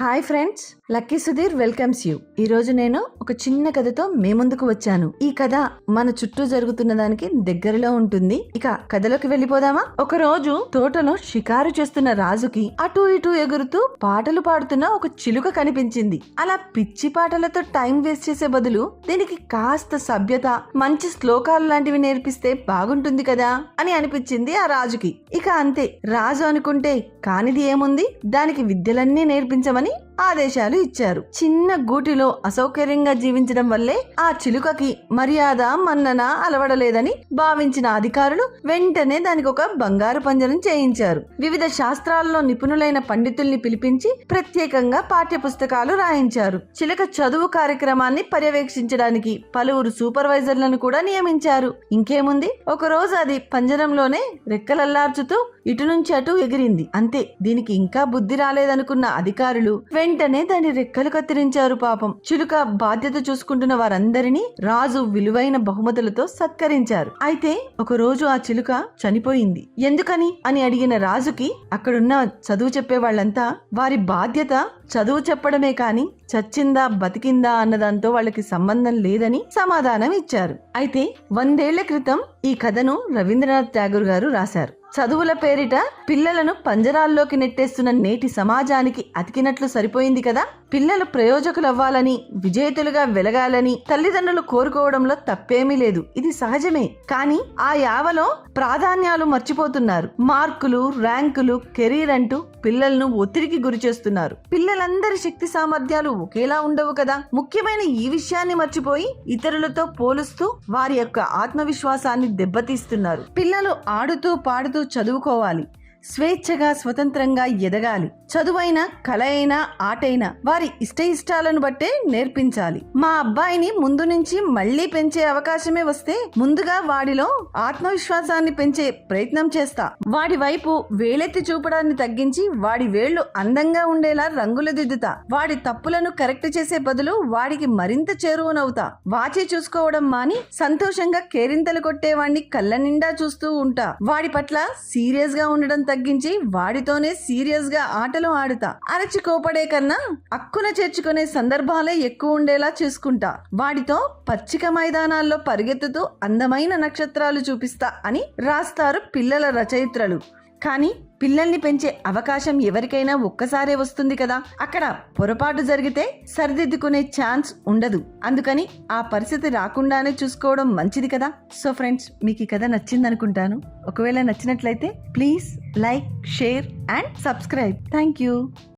Hi friends Lucky Sudheer welcomes you. ఈ రోజు నేను ఒక చిన్న కథతో మీ ముందుకు వచ్చాను. ఈ కథ మన చుట్టూ జరుగుతున్న దానికి దగ్గరలో ఉంటుంది. ఇక కథలోకి వెళ్ళిపోదామా? ఒక రోజు తోటలో షికారు చేస్తున్న రాజుకి అటు ఇటు ఎగురుతూ పాటలు పాడుతున్న ఒక చిలుక కనిపించింది. అలా పిచ్చి పాటలతో టైం వేస్ట్ చేసే బదులు దీనికి కాస్త సభ్యత మంచి శ్లోకాలు లాంటివి నేర్పిస్తే బాగుంటుంది కదా అని అనిపించింది ఆ రాజుకి. ఇక అంతే రాజు అనుకుంటే కానిది ఏముంది? దానికి విద్యలన్నీ నేర్పించమని れ ఆదేశాలు ఇచ్చారు. చిన్న గూటిలో అసౌకర్యంగా జీవించడం వల్లే ఆ చిలుకకి మర్యాద మన్నన అలవడలేదని భావించిన అధికారులు వెంటనే దానికి ఒక బంగారు పంజరం చేయించారు. వివిధ శాస్త్రాల్లో నిపుణులైన పండితుల్ని పిలిపించి ప్రత్యేకంగా పాఠ్య పుస్తకాలు రాయించారు. చిలుక చదువు కార్యక్రమాన్ని పర్యవేక్షించడానికి పలువురు సూపర్వైజర్లను కూడా నియమించారు. ఇంకేముంది? ఒక రోజు అది పంజరంలోనే రెక్కలల్లార్చుతూ ఇటు నుంచి అటు ఎగిరింది. అంతే దీనికి ఇంకా బుద్ధి రాలేదనుకున్న అధికారులు వెంటనే వెంటనే దాని రెక్కలు కత్తిరించారు పాపం. చిలుక బాధ్యత చూసుకుంటున్న వారందరినీ రాజు విలువైన బహుమతులతో సత్కరించారు. అయితే ఒక రోజు ఆ చిలుక చనిపోయింది. ఎందుకని అని అడిగిన రాజుకి అక్కడున్న చదువు చెప్పే వాళ్ళంతా వారి బాధ్యత చదువు చెప్పడమే కాని చచ్చిందా బతికిందా అన్నదాంతో వాళ్ళకి సంబంధం లేదని సమాధానం ఇచ్చారు. అయితే వందేళ్ళ క్రితం ఈ కథను రవీంద్రనాథ్ ఠాగూర్ గారు రాశారు. చదువుల పేరిట పిల్లలను పంజరాల్లోకి నెట్టేస్తున్న నేటి సమాజానికి అతికినట్లు సరిపోయింది కదా? పిల్లలు ప్రయోజకులవ్వాలని విజేతలుగా వెలగాలని తల్లిదండ్రులు కోరుకోవడంలో తప్పేమీ లేదు. ఇది సహజమే. కానీ ఆ యావలో ప్రాధాన్యాలు మర్చిపోతున్నారు. మార్కులు ర్యాంకులు కెరీర్ అంటూ పిల్లలను ఒత్తిడికి గురి చేస్తున్నారు పిల్లలందరి శక్తి సామర్థ్యాలు ఒకేలా ఉండవు కదా. ముఖ్యమైన ఈ విషయాన్ని మర్చిపోయి ఇతరులతో పోలుస్తూ వారి యొక్క ఆత్మవిశ్వాసాన్ని దెబ్బతీస్తున్నారు. పిల్లలు ఆడుతూ పాడుతూ చదువుకోవాలి. స్వేచ్ఛగా స్వతంత్రంగా ఎదగాలి. చదువైన కళ అయినా ఆటైనా వారి ఇష్ట ఇష్టాలను బట్టే నేర్పించాలి. మా అబ్బాయిని ముందు నుంచి మళ్ళీ పెంచే అవకాశమే వస్తే ముందుగా వాడిలో ఆత్మవిశ్వాసాన్ని పెంచే ప్రయత్నం చేస్తా. వాడి వైపు వేలెత్తి చూపడాన్ని తగ్గించి వాడి వేళ్ళు అందంగా ఉండేలా రంగులు దిద్దుతా. వాడి తప్పులను కరెక్ట్ చేసే బదులు వాడికి మరింత చేరువనవుతా. వాచి చూసుకోవడం మాని సంతోషంగా కేరింతలు కొట్టేవాడిని కళ్ళ నిండా చూస్తూ ఉంటా. వాడి పట్ల సీరియస్గా ఉండడం తగ్గించి వాడితోనే సీరియస్గా ఆటలు ఆడుతా. అరచి కోపడే కన్నా అక్కున చేర్చుకునే సందర్భాలే ఎక్కువ ఉండేలా చూసుకుంటా. వాడితో పచ్చిక మైదానాల్లో పరిగెత్తుతూ అందమైన నక్షత్రాలు చూపిస్తా అని రాస్తారు పిల్లల రచయిత్రలు. కానీ పిల్లల్ని పెంచే అవకాశం ఎవరికైనా ఒక్కసారే వస్తుంది కదా. అక్కడ పొరపాటు జరిగితే సరిదిద్దుకునే ఛాన్స్ ఉండదు. అందుకని ఆ పరిస్థితి రాకుండానే చూసుకోవడం మంచిది కదా. సో ఫ్రెండ్స్ మీకు ఈ కథ నచ్చిందనుకుంటాను. ఒకవేళ నచ్చినట్లయితే please like share and subscribe. Thank you.